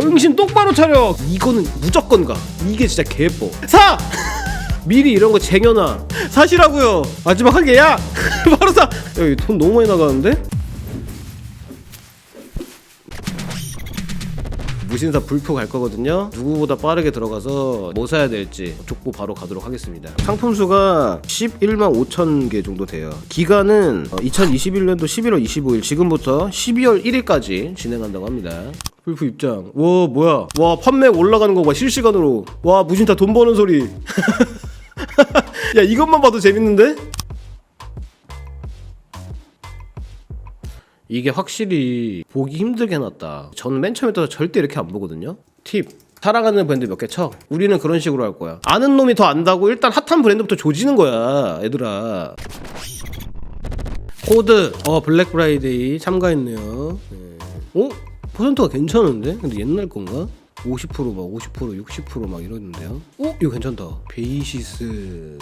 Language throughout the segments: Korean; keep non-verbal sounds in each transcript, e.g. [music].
정신 똑바로 차려 이거는 무조건 가 이게 진짜 개예뻐 사! [laughs] 미리 이런 거 쟁여놔 사시라고요 마지막 한 개야 [laughs] 바로 사 여기 돈 너무 많이 나가는데 무신사 불표 갈 거거든요. 누구보다 빠르게 들어가서 뭐 사야 될지 족보 바로 가도록 하겠습니다. 상품 수가 11만 5천 개 정도 돼요. 기간은 2021년도 11월 25일 지금부터 12월 1일까지 진행한다고 합니다. 불프 입장. 와 뭐야? 와 판매 올라가는 거봐 실시간으로. 와 무신사 돈 버는 소리. [laughs] 야 이것만 봐도 재밌는데? 이게 확실히 보기 힘들게 해놨다. 저는 맨 처음에 또 절대 이렇게 안 보거든요. 팁. 사랑하는 브랜드 몇 개 쳐. 우리는 그런 식으로 할 거야. 아는 놈이 더 안다고 일단 핫한 브랜드부터 조지는 거야, 얘들아. 코드. 어, 블랙 프라이데이 참가했네요. 네. 어? 퍼센트가 괜찮은데? 근데 옛날 건가? 50%막 50% 60%막 이러는데요. 어? 이거 괜찮다. 베이시스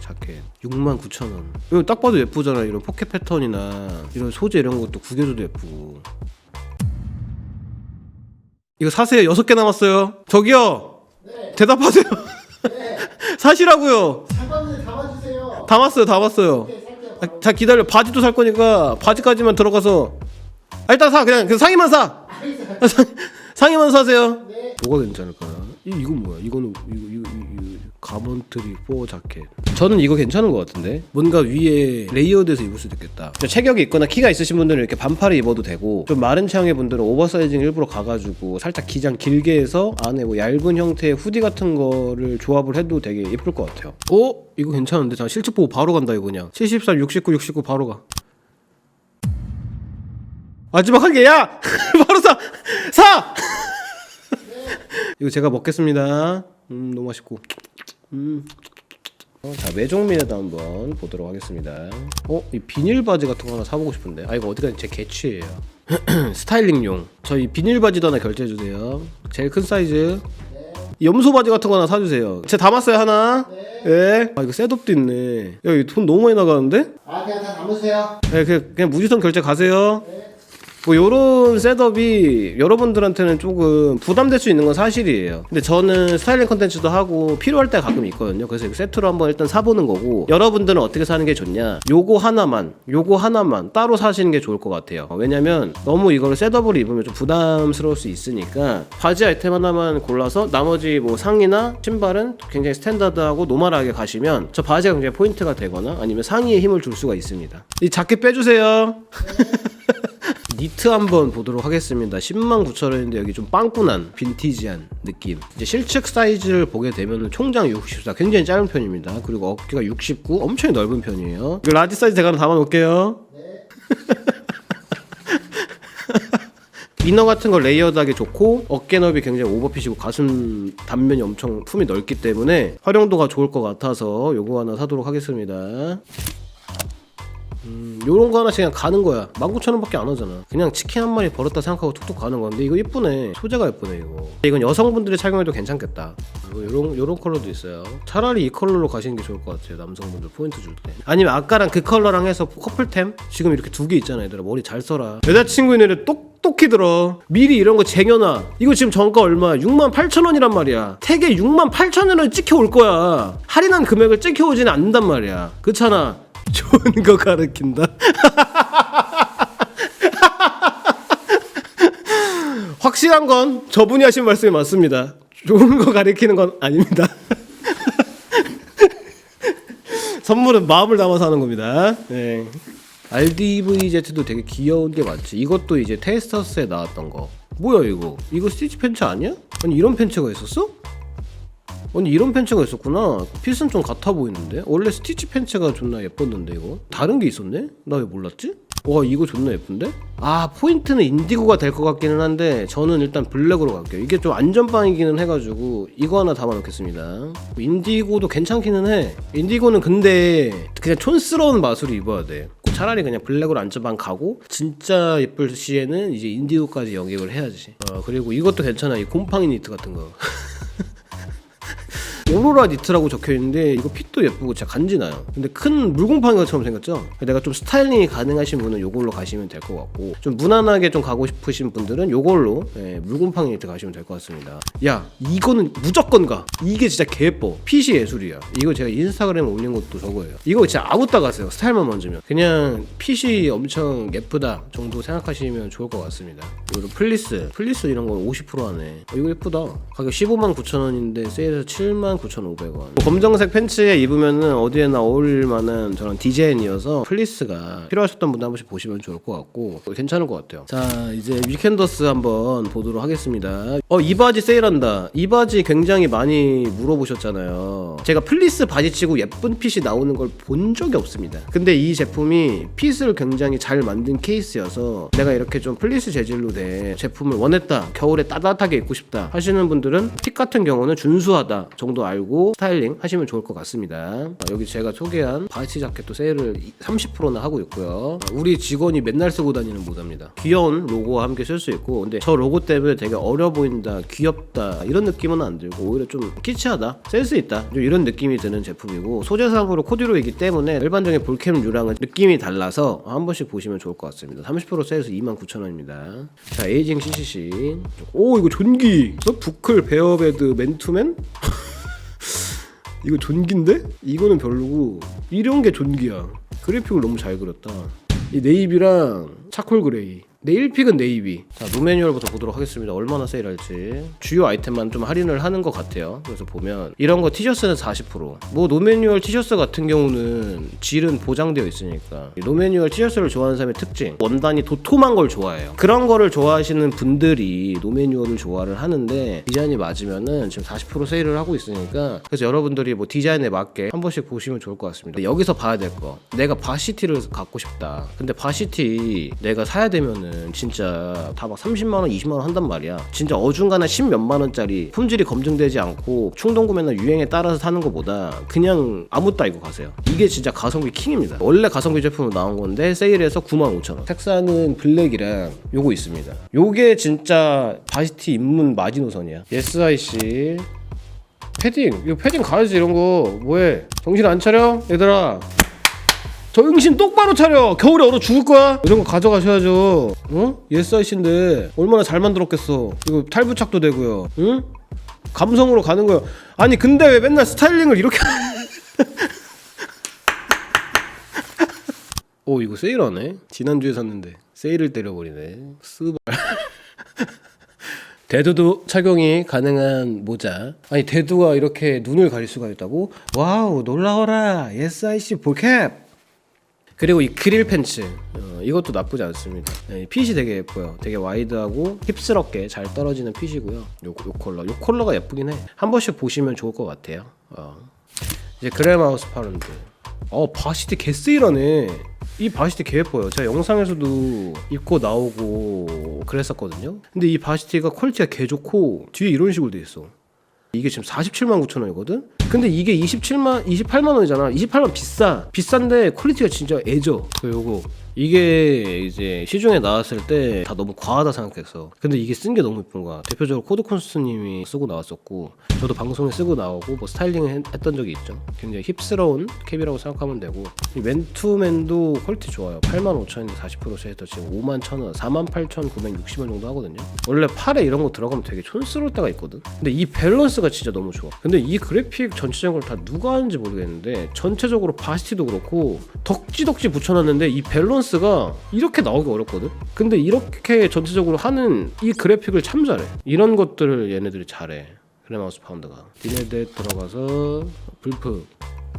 자켓 69,000원. 이거 딱 봐도 예쁘잖아. 이런 포켓 패턴이나 이런 소재 이런 것도 구겨줘도 예쁘고. 이거 사세요. 여섯 개 남았어요. 저기요. 대답하세요. [laughs] 사시라고요. 사과는 담아주세요. 담았어요. 담았어요. 네, 살게요. 아, 자 기다려. 바지도 살 거니까 바지까지만 들어가서. 아, 일단 사. 그냥 그 상의만 사. 상- [laughs] 상의만 사세요. 네. 뭐가 괜찮을까요? 이 이건 뭐야? 이거는 이거 이거 이거 가먼트리 4 자켓. 저는 이거 괜찮은 것 같은데. 뭔가 위에 레이어드해서 입을 수도 있겠다. 좀 체격이 있거나 키가 있으신 분들은 이렇게 반팔을 입어도 되고 좀 마른 체형의 분들은 오버사이징 일부러 가가지고 살짝 기장 길게 해서 안에 뭐 얇은 형태의 후디 같은 거를 조합을 해도 되게 예쁠 것 같아요. 어? 이거 괜찮은데? 자 실측 보고 바로 간다 이거 그냥. 73, 69, 69 바로 가. 마지막 한 개야! [laughs] 바로 사! 사! [laughs] 이거 제가 먹겠습니다. 음, 너무 맛있고. 음. 어, 자, 매종민에도 한번 보도록 하겠습니다. 어, 이 비닐 바지 같은 거 하나 사보고 싶은데. 아, 이거 어디가 제 개취예요. [clears throat] 스타일링용. 저희 비닐 바지도 하나 결제해 주세요. 제일 큰 사이즈. 염소 바지 같은 거 하나 사주세요. 제가 담았어요 하나. 네. 아 이거 셋업도 있네. 야 이거 돈 너무 많이 나가는데? 아 그냥 다 담으세요. 네, 그냥, 그냥 무지성 결제 가세요. 뭐 요런 셋업이 여러분들한테는 조금 부담될 수 있는 건 사실이에요. 근데 저는 스타일링 컨텐츠도 하고 필요할 때 가끔 있거든요. 그래서 이거 세트로 한번 일단 사보는 거고 여러분들은 어떻게 사는 게 좋냐? 요거 하나만, 요거 하나만 따로 사시는 게 좋을 것 같아요. 왜냐면 너무 이걸 셋업으로 입으면 좀 부담스러울 수 있으니까 바지 아이템 하나만 골라서 나머지 뭐 상의나 신발은 굉장히 스탠다드하고 노멀하게 가시면 저 바지가 굉장히 포인트가 되거나 아니면 상의에 힘을 줄 수가 있습니다. 이 자켓 빼주세요. [laughs] 니트 한번 보도록 하겠습니다. 10만 9천 원인데 여기 좀 빵꾸난 빈티지한 느낌. 이제 실측 사이즈를 보게 되면 총장 64 굉장히 짧은 편입니다. 그리고 어깨가 69 엄청 넓은 편이에요. 이 라지 사이즈 제가 하나 담아 놓을게요. [laughs] 이너 같은 거 레이어드하기 좋고 어깨 넓이 굉장히 오버핏이고 가슴 단면이 엄청 품이 넓기 때문에 활용도가 좋을 것 같아서 요거 하나 사도록 하겠습니다. 음, 요런 거 하나씩 그냥 가는 거야. 19,000원밖에 안 하잖아. 그냥 치킨 한 마리 벌었다 생각하고 툭툭 가는 건데 이거 이쁘네. 소재가 예쁘네 이거. 이건 여성분들이 착용해도 괜찮겠다. 뭐 요런 요런 컬러도 있어요. 차라리 이 컬러로 가시는 게 좋을 것 같아요 남성분들 포인트 줄 때. 아니면 아까랑 그 컬러랑 해서 커플템? 지금 이렇게 두 개 있잖아 얘들아. 머리 잘 써라. 여자친구인데 똑똑히 들어. 미리 이런 거 쟁여놔. 이거 지금 정가 얼마야 6만 8천 원이란 말이야. 택에 6만 8천 원을 찍혀올 거야. 할인한 금액을 찍혀오지는 않는단 말이야. 그렇잖아 [laughs] 좋은 거 가르친다. [laughs] 확실한 건 저분이 하신 말씀이 맞습니다. 좋은 거 가리키는 건 아닙니다. [laughs] 선물은 마음을 담아서 하는 겁니다. 네. RDVZ도 되게 귀여운 게 많지. 이것도 이제 테스터스에 나왔던 거. 뭐야 이거? 이거 스티치 팬츠 아니야? 아니 이런 팬츠가 있었어? 아니 이런 팬츠가 있었구나. 핏은 좀 같아 보이는데? 원래 스티치 팬츠가 존나 예뻤는데 이거? 다른 게 있었네? 나 왜 몰랐지? 와 이거 존나 예쁜데? 아 포인트는 인디고가 될 것 같기는 한데 저는 일단 블랙으로 갈게요. 이게 좀 안전빵이기는 해가지고 이거 하나 담아놓겠습니다. 인디고도 괜찮기는 해. 인디고는 근데 그냥 촌스러운 마술을 입어야 돼. 차라리 그냥 블랙으로 안전빵 가고 진짜 예쁠 시에는 이제 인디고까지 영입을 해야지. 어 그리고 이것도 괜찮아. 이 곰팡이 니트 같은 거 [laughs] 오로라 니트라고 적혀 있는데 이거 핏 도 핏도 예쁘고 진짜 간지나요. 근데 큰 물곰팡이 것처럼 생겼죠? 내가 좀 스타일링이 가능하신 분은 요걸로 가시면 될 것 같고 좀 무난하게 좀 가고 싶으신 분들은 요걸로 예, 물곰팡이 니트 가시면 될 것 같습니다. 야 이거는 무조건 가? 이게 진짜 개예뻐. 핏이 예술이야. 이거 제가 인스타그램에 올린 것도 저거예요. 이거 진짜 아무따 가세요. 스타일만 만지면. 그냥 핏이 엄청 예쁘다 정도 생각하시면 좋을 것 같습니다. 그리고 플리스. 플리스 이런 건 50% 하네 어, 이거 예쁘다. 가격 15만 9천 원인데 세일해서 7만 9,500원. 뭐 검정색 팬츠에 입으면은 어디에나 어울릴 만한 저런 디자인이어서 플리스가 필요하셨던 분들 한 번씩 보시면 좋을 것 같고 괜찮을 것 같아요. 자 이제 위켄더스 한번 보도록 하겠습니다. 어이 바지 세일한다. 이 바지 굉장히 많이 물어보셨잖아요. 제가 플리스 바지 치고 예쁜 핏이 나오는 걸 본 적이 없습니다. 근데 이 제품이 핏을 굉장히 잘 만든 케이스여서 내가 이렇게 좀 플리스 재질로 된 제품을 원했다 겨울에 따뜻하게 입고 싶다 하시는 분들은 핏 같은 경우는 준수하다 정도 알고 스타일링 하시면 좋을 것 같습니다 아, 여기 제가 소개한 바지 자켓도 세일을 30%나 하고 있고요. 아, 우리 직원이 맨날 쓰고 다니는 모자입니다. 귀여운 로고와 함께 쓸 수 있고 근데 저 로고 때문에 되게 어려 보인다 귀엽다 이런 느낌은 안 들고 오히려 좀 키치하다 센스 있다 좀 이런 느낌이 드는 제품이고 소재상으로 코듀로이기 때문에 일반적인 볼캠류랑은 느낌이 달라서 한 번씩 보시면 좋을 것 같습니다. 30% 세일해서 29,000원입니다. 자 에이징 CCC 오 이거 존기. 어? 부클 베어베드 맨투맨 이거 존기인데? 이거는 별로고 이런 게 존기야. 그래픽을 너무 잘 그렸다. 이 네이비랑 차콜 그레이 네일픽은 네이비. 자 노매뉴얼부터 보도록 하겠습니다. 얼마나 세일할지. 주요 아이템만 좀 할인을 하는 것 같아요. 그래서 보면 이런 거 티셔츠는 40%뭐 노매뉴얼 티셔츠 같은 경우는 질은 보장되어 있으니까. 이 노매뉴얼 티셔츠를 좋아하는 사람의 특징. 원단이 도톰한 걸 좋아해요. 그런 거를 좋아하시는 분들이 노매뉴얼을 좋아를 하는데 디자인이 맞으면은 지금 40% 세일을 하고 있으니까 그래서 여러분들이 뭐 디자인에 맞게 한 번씩 보시면 좋을 것 같습니다. 여기서 봐야 될 거. 내가 바시티를 갖고 싶다. 근데 바시티 내가 사야 되면은 진짜 다 막 30만 원 20만 원 한단 말이야. 진짜 어중간한 10 몇만 원짜리 품질이 검증되지 않고 충동 구매나 유행에 따라서 사는 것보다 그냥 아무 따이고 가세요. 이게 진짜 가성비 킹입니다. 원래 가성비 제품으로 나온 건데 세일해서 9만 5천 원. 색상은 블랙이랑 요거 있습니다. 요게 진짜 바시티 입문 마지노선이야. SIC 패딩. 이거 패딩 가야지 이런 거 뭐해? 정신 안 차려? 얘들아 정신 똑바로 차려 겨울에 얼어 죽을 거야 이런 거 가져가셔야죠 어? 예스아이씨인데 얼마나 잘 만들었겠어 이거 탈부착도 되고요 응? 감성으로 가는 거야 아니 근데 왜 맨날 스타일링을 이렇게 [laughs] 오 이거 세일하네 지난주에 샀는데 세일을 때려버리네 스발 [laughs] 대두도 착용이 가능한 모자. 아니 대두가 이렇게 눈을 가릴 수가 있다고? 와우 놀라워라. SIC 볼캡. 그리고 이 그릴 팬츠 어, 이것도 나쁘지 않습니다. 네, 핏이 되게 예뻐요. 되게 와이드하고 힙스럽게 잘 떨어지는 핏이고요. 요, 요 컬러, 요 컬러가 예쁘긴 해. 한 번씩 보시면 좋을 것 같아요. 어. 이제 그레마우스 파른드. 어 바시티 개세일하네. 이 바시티 개 예뻐요. 제가 영상에서도 입고 나오고 그랬었거든요. 근데 이 바시티가 퀄리티가 개 좋고 뒤에 이런 식으로 돼 있어. 이게 지금 47만 9천 원이거든? 근데 이게 27만, 28만 원이잖아. 28만 비싸. 비싼데 퀄리티가 진짜 애져. 그 요거. 이게 이제 시중에 나왔을 때 다 너무 과하다 생각했어. 근데 이게 쓴 게 너무 예쁜 거야. 대표적으로 코드 콘스님이 쓰고 나왔었고, 저도 방송에 쓰고 나오고 뭐 스타일링을 했, 했던 적이 있죠. 굉장히 힙스러운 캡이라고 생각하면 되고, 이 맨투맨도 퀄리티 좋아요. 8만 5천인데 40% 세일해서 지금 5만 1천 원, 4만 8천 960원 정도 하거든요. 원래 팔에 이런 거 들어가면 되게 촌스러울 때가 있거든. 근데 이 밸런스가 진짜 너무 좋아. 근데 이 그래픽 전체적으로 다 누가 하는지 모르겠는데 전체적으로 바시티도 그렇고 덕지덕지 붙여놨는데 이 밸런스 가 이렇게 나오기 어렵거든. 근데 이렇게 전체적으로 하는 이 그래픽을 참 잘해. 이런 것들을 얘네들이 잘해. 그레마우스 파운드가 디네데 들어가서 불프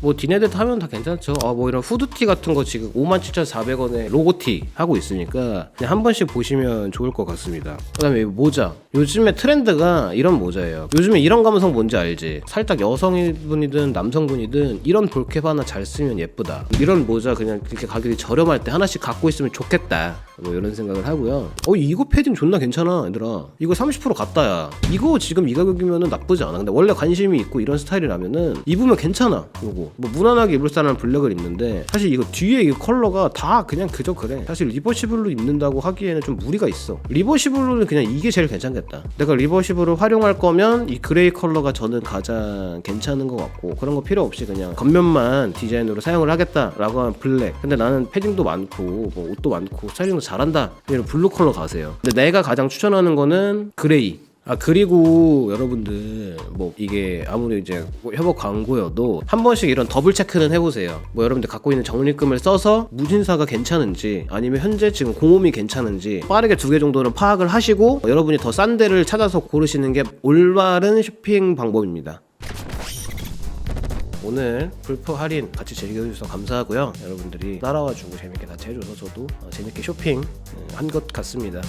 뭐 디네데 하면 다 괜찮죠. 아뭐 이런 후드티 같은 거 지금 57,400원에 로고티 하고 있으니까 그냥 한 번씩 보시면 좋을 것 같습니다. 그다음에 이 모자. 요즘에 트렌드가 이런 모자예요. 요즘에 이런 감성 뭔지 알지? 살짝 여성분이든 남성분이든 이런 볼캡 하나 잘 쓰면 예쁘다. 이런 모자 그냥 이렇게 가격이 저렴할 때 하나씩 갖고 있으면 좋겠다. 뭐 이런 생각을 하고요. 어 이거 패딩 존나 괜찮아 얘들아. 이거 30% 갔다야. 이거 지금 이 가격이면은 나쁘지 않아. 근데 원래 관심이 있고 이런 스타일이라면은 입으면 괜찮아. 요거 뭐 무난하게 입을 사람은 블랙을 입는데 사실 이거 뒤에 이 컬러가 다 그냥 그저 그래. 사실 리버시블로 입는다고 하기에는 좀 무리가 있어. 리버시블로는 그냥 이게 제일 괜찮겠다. 내가 리버시블을 활용할 거면 이 그레이 컬러가 저는 가장 괜찮은 것 같고 그런 거 필요 없이 그냥 겉면만 디자인으로 사용을 하겠다라고 하면 블랙. 근데 나는 패딩도 많고 뭐 옷도 많고 스타일링도 잘한다. 이런 블루 컬러 가세요. 근데 내가 가장 추천하는 거는 그레이 아 그리고 여러분들 뭐 이게 아무리 이제 뭐 협업 광고여도 한 번씩 이런 더블 체크는 해보세요. 뭐 여러분들 갖고 있는 적립금을 써서 무신사가 괜찮은지 아니면 현재 지금 공홈이 괜찮은지 빠르게 두 개 정도는 파악을 하시고 여러분이 더 싼 데를 찾아서 고르시는 게 올바른 쇼핑 방법입니다. 오늘 불프 할인 같이 즐겨주셔서 감사하고요. 여러분들이 따라와주고 재밌게 같이 해줘서 저도 어, 재밌게 쇼핑 한 것 같습니다